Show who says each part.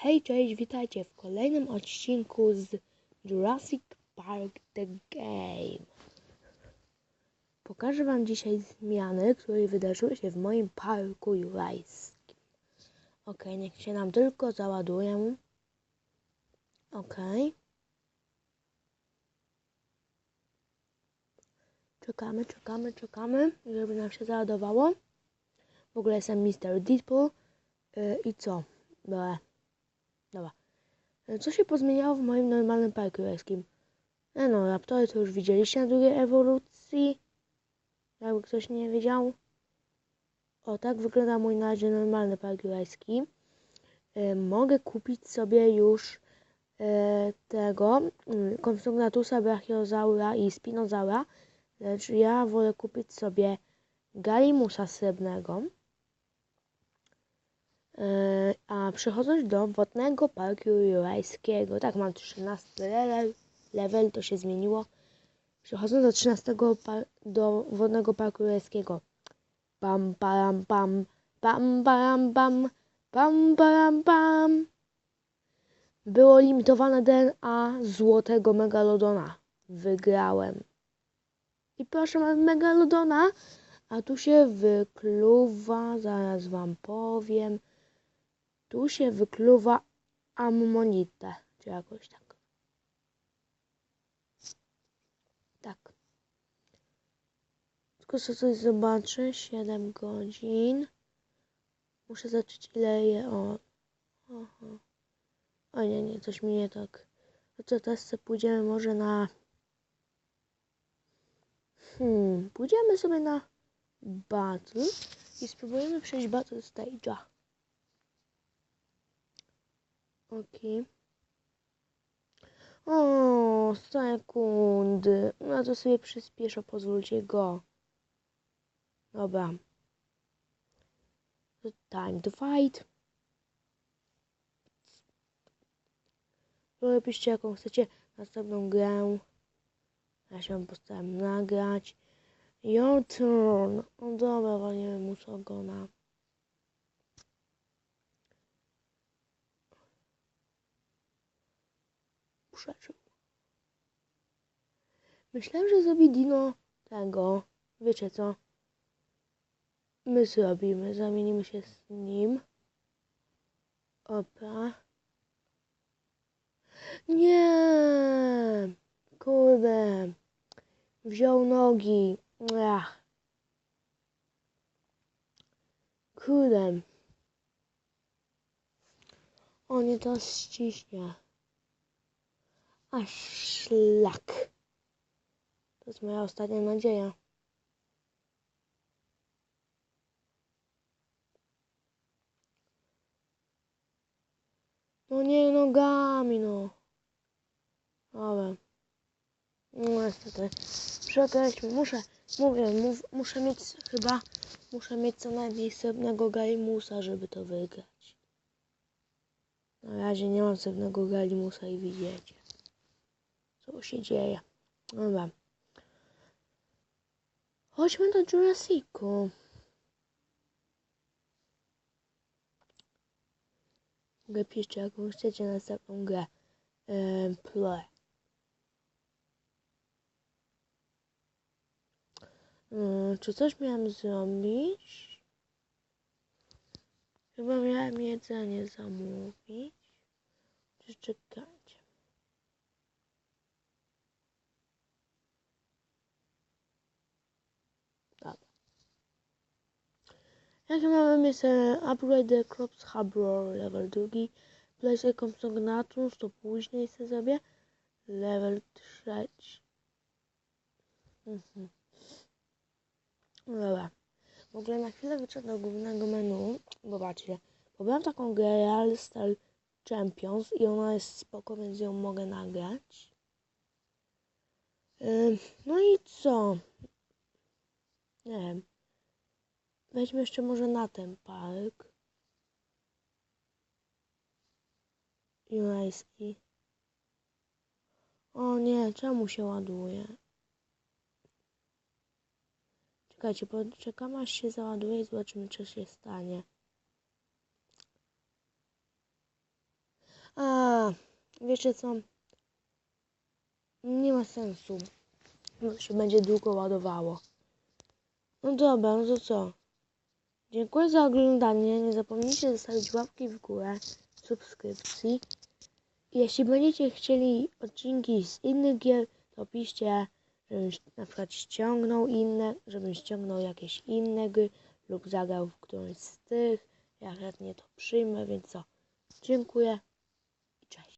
Speaker 1: Hej, cześć, witajcie w kolejnym odcinku z Jurassic Park The Game. Pokażę Wam dzisiaj zmiany, które wydarzyły się w moim parku jurajskim. Ok, niech się nam tylko załadują. Ok. Czekamy, czekamy, czekamy, żeby nam się załadowało. W ogóle jestem Mr. Deadpool. Yy, I co? Dobra. E, Co się pozmieniało w moim normalnym parku jurajskim? E no, raptory to już widzieliście na drugiej ewolucji. Jakby ktoś nie wiedział. O, tak wygląda mój na razie normalny park jurajski. E, mogę kupić sobie już e, tego mm, Compsognathusa, Brachiosaura i Spinozaura. Lecz ja wolę kupić sobie Galimusa srebrnego. Yy, a przechodząc do wodnego parku jurajskiego, tak mam 13 level, to się zmieniło. Przechodząc do 13 par- do wodnego parku jurajskiego. Pam param pam, pam param pam, pam param pam. Było limitowane DNA złotego megalodona. Wygrałem. I proszę mam megalodona, a tu się wykluwa, zaraz wam powiem. Tu się wykluwa ammonitę, czy jakoś tak. Tak. Tylko co coś zobaczę. 7 godzin. Muszę zacząć ile je. O. Aha. O nie, nie, coś mi nie tak. No to teraz sobie pójdziemy może na. Hmm, pójdziemy sobie na battle i spróbujemy przejść battle stage'a. Okej. O, sekundy. No to sobie przyspieszę, pozwólcie go. Dobra. Time to fight. Napiszcie jaką chcecie następną grę. Ja się postaram nagrać. Your turn. O dobra, walimy musogona. Przeżył. Myślałem, że zrobi Dino tego. Wiecie co? My zrobimy. Zamienimy się z nim. Opa. Nie! Kurde. Wziął nogi. Ach. Kurde. O, nie to ściśnie. A szlak. To jest moja ostatnia nadzieja. No nie nogami, no. Dobra. No niestety. Przegraliśmy. Muszę, mówię, mów, muszę mieć chyba, muszę mieć co najmniej srebrnego Galimusa, żeby to wygrać. Na razie nie mam srebrnego Galimusa i widzicie co się dzieje. Dobra. Chodźmy do Jurassicu. Mogę piszcie, jaką chcecie następną grę. Eee, play. Eee, czy coś miałem zrobić? Chyba miałem jedzenie zamówić. Czy czekajcie. Jakie miejsce? Upgrade the Crops Harbor level drugi. Place Compsognatus to później sobie zrobię. Level trzeci. Mhm. Dobra. W ogóle na chwilę wyszedł do głównego menu. Zobaczcie. Pobrałem taką grę Real Style Champions i ona jest spoko, więc ją mogę nagrać. Yy, no i co? Nie wiem. Weźmy jeszcze może na ten park. Jurajski. O nie, czemu się ładuje? Czekajcie, poczekam aż się załaduje i zobaczymy co się stanie. wiecie co? Nie ma sensu. Bo się będzie długo ładowało. No dobra, no to co? Dziękuję za oglądanie. Nie zapomnijcie zostawić łapki w górę, subskrypcji. I Jeśli będziecie chcieli odcinki z innych gier, to piszcie, żebym na przykład ściągnął inne, żebym ściągnął jakieś inne gry lub zagrał w którąś z tych. Ja chętnie to przyjmę, więc co? Dziękuję i cześć.